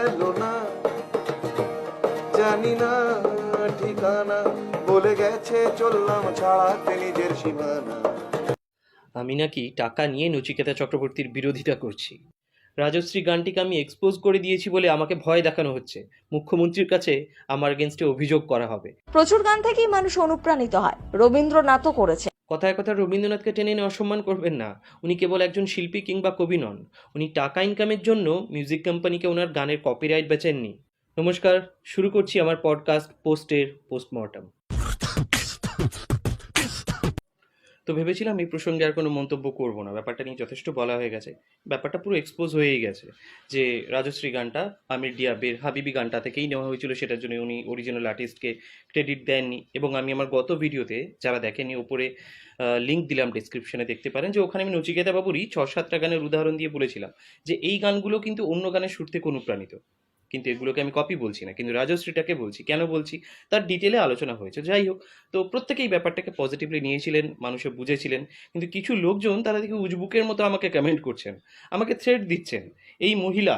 গেল না। জানি না ঠিকানা। বলে গেছে চললাম ছাড়াতে নিজের সীমানা। আমি নাকি টাকা নিয়ে নচিকেতা চক্রবর্তীর বিরোধিতা করছি। রাজশ্রী গানটিকে আমি এক্সপোজ করে দিয়েছি বলে আমাকে ভয় দেখানো হচ্ছে। মুখ্যমন্ত্রীর কাছে আমার এগেনস্টে অভিযোগ করা হবে। প্রচুর গান থেকেই মানুষ অনুপ্রাণিত হয়। রবীন্দ্রনাথও করেছে কথায় কথা রবীন্দ্রনাথকে টেনে এনে অসম্মান করবেন না। উনি কেবল একজন শিল্পী কিংবা কবি নন। উনি টাকা ইনকামের জন্য মিউজিক কোম্পানিকে ওনার গানের কপিরাইট বেচেননি নমস্কার, শুরু করছি আমার পডকাস্ট পোস্টের পোস্টমর্টম তো ভেবেছিলাম এই প্রসঙ্গে আর কোনো মন্তব্য করব না। ব্যাপারটা নিয়ে যথেষ্ট বলা হয়ে গেছে। ব্যাপারটা পুরো এক্সপোজ হয়েই গেছে যে রাজশ্রী গানটা, আমির ডিয়া বের হাবিবি গানটা থেকেই নেওয়া হয়েছিল, সেটার জন্য উনি অরিজিনাল আর্টিস্টকে ক্রেডিট দেননি। এবং আমি আমার গত ভিডিওতে যারা দেখেনি ওপরে লিঙ্ক দিলাম ডিসক্রিপশনে দেখতে পারেন, যে ওখানে আমি নচিকেতা বাবুরই ছ সাতটা গানের উদাহরণ দিয়ে বলেছিলাম যে, এই গানগুলো কিন্তু অন্য গানের সুর থেকে অনুপ্রাণিত কিন্তু এগুলোকে আমি কপি বলছি না, কিন্তু রাজশ্রীটাকে বলছি। কেন বলছি? তার ডিটেলে আলোচনা হয়েছে। যাই হোক, তো প্রত্যেকেই ব্যাপারটাকে পজিটিভলি নিয়েছিলেন, মানুষে বুঝেছিলেন, কিন্তু কিছু লোকজন তারা দেখে উজবুকের মতো আমাকে কমেন্ট করছেন, আমাকে থ্রেড দিচ্ছেন। এই মহিলা,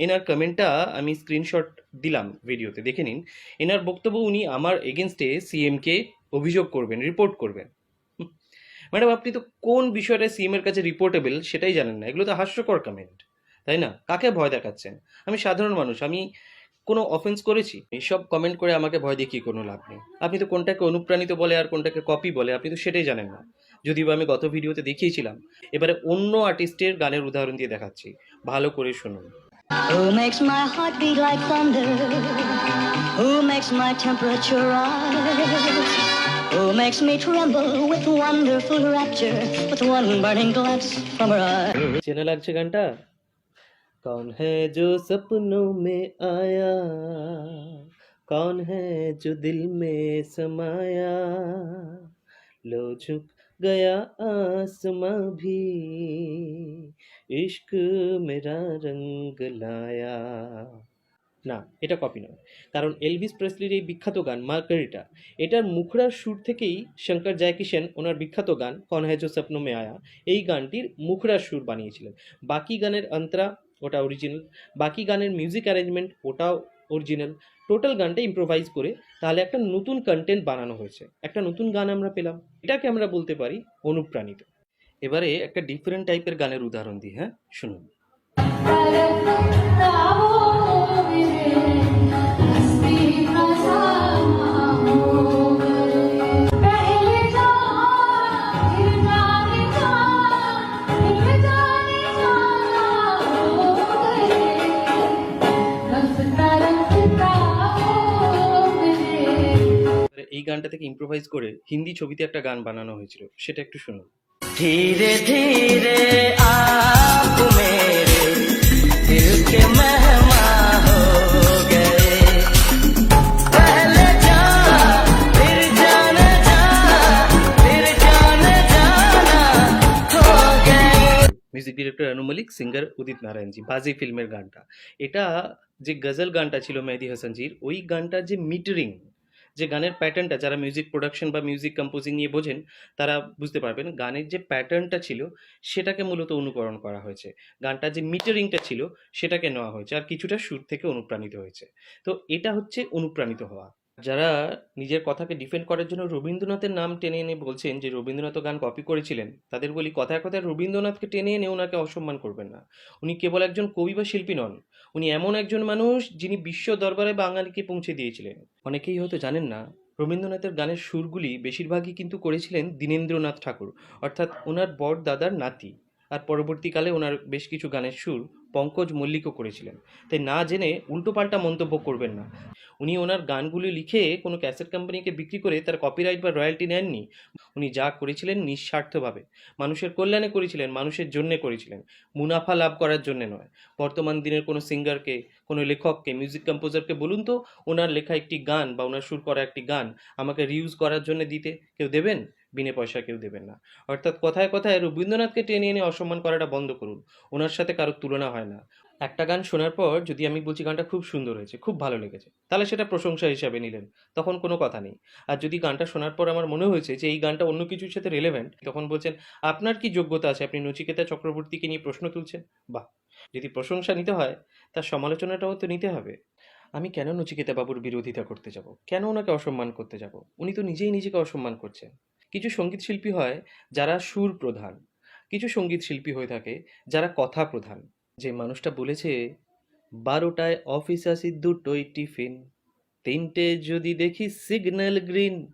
এনার কমেন্টটা আমি স্ক্রিনশট দিলাম ভিডিওতে দেখে নিন। এনার বক্তব্য উনি আমার এগেনস্টে সিএমকে অভিযোগ করবেন রিপোর্ট করবেন। ম্যাডাম, আপনি তো কোন বিষয়টা সিএম এর কাছে রিপোর্টেবল সেটাই জানেন না, এগুলো তো হাস্যকর কমেন্ট তাই না? কাকে ভয় দেখাচ্ছেন? আমি সাধারণ মানুষ আমি কোনো অফেন্স করেছি? এইসব কমেন্ট করে আমাকে ভয় দেখিয়ে কোনো লাভ নেই। আপনি তো কোনটাকে অনুপ্রাণিত বলে আর কোনটাকে কপি বলে আপনি তো সেটাই জানেন না। যদিও আমি গত ভিডিওতে দেখিয়েছিলাম এবারে অন্য আর্টিস্টের গানের উদাহরণ দিয়ে দেখাচ্ছি। ভালো করে শুনুন। Who makes my heart beat like thunder? Who makes my temperature rise? Who makes me tremble with wonderful rapture with one burning glance from her eyes? চেনা লাগছে গানটা? कौन है जो सपनों में आया कौन है जो दिल में समाया लो झुक गया आसमां भी इश्क मेरा रंग लाया না এটা কপি নয় কারণ এলভিস প্রেসলির এই বিখ্যাত গান মার্কারিটা এটার মুখড়ার সুর থেকেই শঙ্কর জয়কিষেন ওনার বিখ্যাত গান কন হ্যাজো স্বপ্ন মে আয়া এই গানটির মুখড়ার সুর বানিয়েছিলেন বাকি গানের অন্তরা ওটা অরিজিনাল বাকি গানের মিউজিক অ্যারেঞ্জমেন্ট ওটাও অরিজিনাল টোটাল গানটা ইম্প্রোভাইজ করে তাহলে একটা নতুন কন্টেন্ট বানানো হয়েছে। একটা নতুন গান আমরা পেলাম। এটাকে আমরা বলতে পারি অনুপ্রাণিত। এবারে একটা ডিফারেন্ট টাইপের গানের উদাহরণ দিই হ্যাঁ? শুনুন। এই গানটা থেকে ইম্প্রোভাইজ করে হিন্দি ছবিতে একটা গান বানানো হয়েছিল সেটা একটু শুনুন धीरे धीरे आप मेरे दिल के मेहमान সিঙ্গার উদিত নারায়ণজি বাজি ফিল্মের গানটা। এটা যে গজল গানটা ছিল মেহেদি হাসানজির, ওই গানটার যে মিটারিং যে গানের প্যাটার্নটা যারা মিউজিক প্রোডাকশন বা মিউজিক কম্পোজিং নিয়ে বোঝেন, তারা বুঝতে পারবেন গানের যে প্যাটার্নটা ছিল, সেটাকে মূলত অনুকরণ করা হয়েছে। গানটার যে মিটারিংটা ছিল, সেটাকে নেওয়া হয়েছে, আর কিছুটা সুর থেকে অনুপ্রাণিত হয়েছে। তো এটা হচ্ছে অনুপ্রাণিত হওয়া। যারা নিজের কথাকে ডিফেন্ড করার জন্য রবীন্দ্রনাথের নাম টেনে এনে বলছেন যে রবীন্দ্রনাথ গান কপি করেছিলেন, তাদের বলি কথায় কথায় রবীন্দ্রনাথকে টেনে এনে ওনাকে অসম্মান করবেন না। উনি কেবল একজন কবি বা শিল্পী নন, উনি এমন একজন মানুষ যিনি বিশ্ব দরবারে বাঙালিকে পৌঁছে দিয়েছিলেন। অনেকেই হয়তো জানেন না, রবীন্দ্রনাথের গানের সুরগুলি বেশিরভাগই কিন্তু করেছিলেন দীনেন্দ্রনাথ ঠাকুর, অর্থাৎ ওনার বর দাদার নাতি। আর পরবর্তীকালে ওনার বেশ কিছু গানের সুর পঙ্কজ মল্লিকও করেছিলেন। তাই না জেনে উল্টোপাল্টা মন্তব্য করবেন না। উনি ওনার গানগুলি লিখে কোনো ক্যাসেট কোম্পানিকে বিক্রি করে তার কপিরাইট বা রয়্যালটি নেননি। উনি যা করেছিলেন নিঃস্বার্থভাবে। মানুষের কল্যাণে করেছিলেন, মানুষের জন্যে করেছিলেন। মুনাফা লাভ করার জন্য নয়। বর্তমান দিনের কোনো সিঙ্গারকে, কোনো লেখককে মিউজিক কম্পোজারকে বলুন তো, ওনার লেখা একটি গান বা ওনার সুর করা একটি গান আমাকে রিউজ করার জন্য দিতে কেউ দেবেন? বিনে পয়সা কেউ দেবেন না। অর্থাৎ কথায় কথায় রবীন্দ্রনাথকে টেনে এনে অসম্মান করাটা বন্ধ করুন। ওনার সাথে কারোর তুলনা হয় না। একটা গান শোনার পর যদি আমি বলছি গানটা খুব সুন্দর হয়েছে, খুব ভালো লেগেছে, তাহলে সেটা প্রশংসা হিসাবে নিলেন, তখন কোনো কথা নেই। আর যদি গানটা শোনার পর আমার মনে হয়েছে যে এই গানটা অন্য কিছুর সাথে রেলেভেন্ট তখন বলছেন, আপনার কি যোগ্যতা আছে? আপনি নচিকেতা চক্রবর্তীকে নিয়ে প্রশ্ন তুলছেন? বাহ! যদি প্রশংসা নিতে হয়, তার সমালোচনাটাও তো নিতে হবে। আমি কেন নচিকেতা বাবুর বিরোধিতা করতে যাব? কেন ওনাকে অসম্মান করতে যাব? উনি তো নিজেই নিজেকে অসম্মান করছেন। কিছু সংগীত শিল্পী হয় যারা সুর প্রধান। কিছু সংগীত শিল্পী হয়ে থাকে যারা কথা প্রধান। যে মানুষটা বলেছে, বারোটায় অফিস আসি দুটোই টিফিন, তিনটে যদি দেখি সিগন্যাল গ্রিন,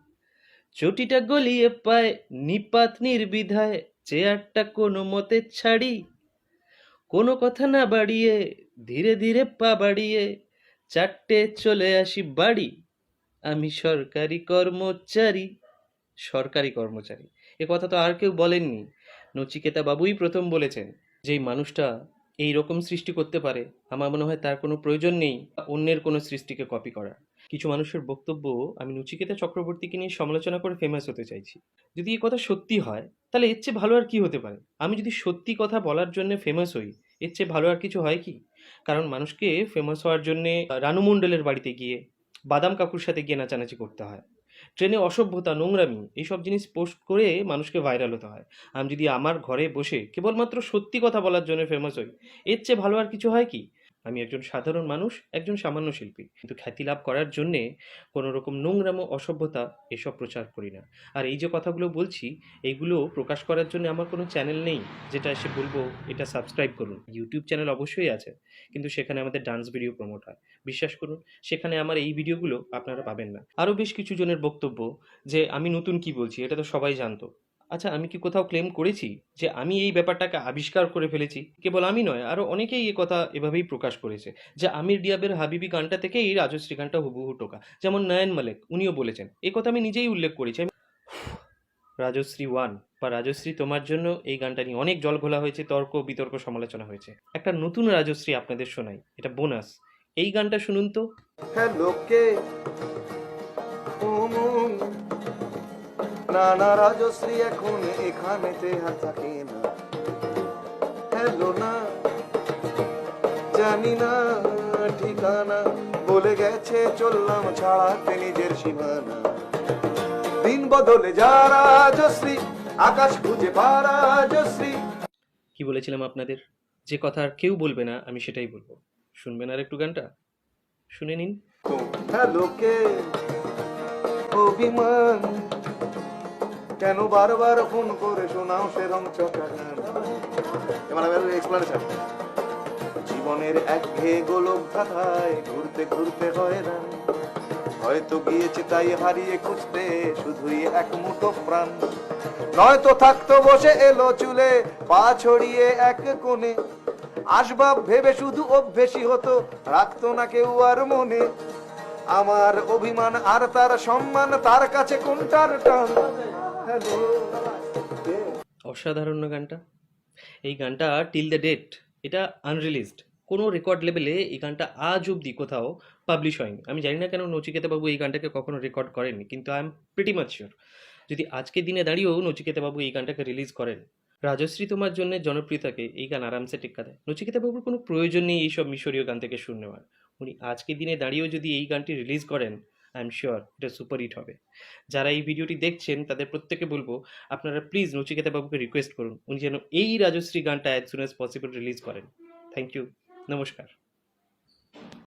চটিটা গলিয়ে পায় নিপাত নির্বিধায়, চেয়ারটা কোনো মতে ছাড়ি, কোনো কথা না বাড়িয়ে, ধীরে ধীরে পা বাড়িয়ে, চারটে চলে আসি বাড়ি, আমি সরকারি কর্মচারী। সরকারি কর্মচারী। এ কথা তো আর কেউ বলেননি। নচিকেতা বাবুই প্রথম বলেছেন যেই মানুষটা এই রকম সৃষ্টি করতে পারে, আমার মনে হয় তার কোনো প্রয়োজন নেই অন্যের কোনো সৃষ্টিকে কপি করার। কিছু মানুষের বক্তব্য আমি নচিকেতা চক্রবর্তীকে নিয়ে সমালোচনা করে ফেমাস হতে চাইছি। যদি এই কথা সত্যি হয়, তাহলে এর চেয়ে ভালো আর কি হতে পারে? আমি যদি সত্যি কথা বলার জন্য ফেমাস হই, এর চেয়ে ভালো আর কিছু হয় কি? কারণ মানুষকে ফেমাস হওয়ার জন্যে রানু মণ্ডলের বাড়িতে গিয়ে বাদাম কাকুর সাথে গিয়ে নাচানাচি করতে হয়। ট্রেনে অসভ্যতা, নোংরামি এইসব জিনিস পোস্ট করে মানুষকে ভাইরাল হতে হয়। আমি, যদি আমার ঘরে বসে কেবলমাত্র সত্যি কথা বলার জন্য ফেমাস হই, এর চেয়ে ভালো আর কিছু হয় কি? আমি একজন সাধারণ মানুষ, একজন সামান্য শিল্পী। কিন্তু খ্যাতি লাভ করার জন্যে কোনো রকম নোংরাম, অসভ্যতা এসব প্রচার করি না। আর এই যে কথাগুলো বলছি, এইগুলো প্রকাশ করার জন্য আমার কোনো চ্যানেল নেই, যেটা এসে বলব, এটা সাবস্ক্রাইব করুন। ইউটিউব চ্যানেল অবশ্যই আছে, কিন্তু সেখানে আমাদের ডান্স ভিডিও প্রমোট হয়। বিশ্বাস করুন, সেখানে আমার এই ভিডিওগুলো আপনারা পাবেন না। আরও বেশ কিছু জনের বক্তব্য, যে আমি নতুন কি বলছি, এটা তো সবাই জানতো। আচ্ছা আমি কি কোথাও ক্লেম করেছি যে আমি এই ব্যাপারটাকে আবিষ্কার করে ফেলেছি? কেবল আমি নয় আরও অনেকেই এই কথা এভাবেই প্রকাশ করেছে যে আমির ডিয়াবের হাবিবি গানটা থেকে এই রাজশ্রী গানটা হুবহু টোকা। যেমন নয়ন মালেক, উনিও বলেছেন এই কথা আমি নিজেই উল্লেখ করেছি। রাজশ্রী ওয়ান বা রাজশ্রী তোমার জন্য এই গানটা নিয়ে অনেক জল ঘোলা হয়েছে, তর্ক, বিতর্ক, সমালোচনা হয়েছে। একটা নতুন রাজশ্রী আপনাদের শোনাই, এটা বোনাস। এই গানটা শুনুন তো। হ্যালো কে রাজশ্রী এখন এখানেতে আর থাকে না। হ্যালো না জানি না ঠিকানা বলে গেছে চললাম ছাড়াতে নিজের সীমানা। দিন বদলে যা রাজশ্রী আকাশ খুঁজে পা রাজশ্রী কি বলেছিলাম আপনাদের? যে কথা আর কেউ বলবে না আমি সেটাই বলব। শুনবেন আর একটু গানটা? শুনে নিন। হ্যালো কে? অভিমান কেন বারবার ফোন করে শোনাও সে রং চকা জীবনের একঘেয়ে গোলক ধাঁধায় ঘুরতে ঘুরতে হয়রান। হয়তো গিয়েছে তাই হারিয়ে খুঁজতে শুধুই এক মুঠো প্রাণ। নয়তো থাকতো বসে এলো চুলে, পা ছড়িয়ে এক কোণে। আসবাব ভেবে শুধু অভ্যেসী হতো, রাখতো না কেউ আর মনে। আমার অভিমান আর তার সম্মান, তার কাছে কোনটার টান? অসাধারণ গানটা। এই গানটা টিল দ্য ডেট এটা আনরিলিজড কোনো রেকর্ড লেভেলে এই গানটা আজ অবধি কোথাও পাবলিশ হয়নি। আমি জানি না কেন নচিকেতা বাবু এই গানটাকে কখনো রেকর্ড করেননি, কিন্তু I am pretty much sure যদি আজকের দিনে দাঁড়িয়েও নচিকেতা বাবু এই গানটাকে রিলিজ করেন, রাজশ্রী তোমার জন্য জনপ্রিয়তাকে এই গান আরামসে টেক্কা দেয়। নচিকেতা বাবুর কোনো প্রয়োজন নেই এইসব মিশরীয় গান থেকে শুনে নেওয়ার। উনি আজকের দিনে দাঁড়িয়েও যদি এই গানটি রিলিজ করেন আই এম শিওর এটা সুপার হিট হবে। যারা এই ভিডিওটি দেখছেন, তাদের প্রত্যেকে বলব, আপনারা প্লিজ নচিকেতা বাবুকে রিকোয়েস্ট করুন। উনি যেন এই রাজশ্রী গানটা as soon as possible release করেন। থ্যাংক ইউ নমস্কার।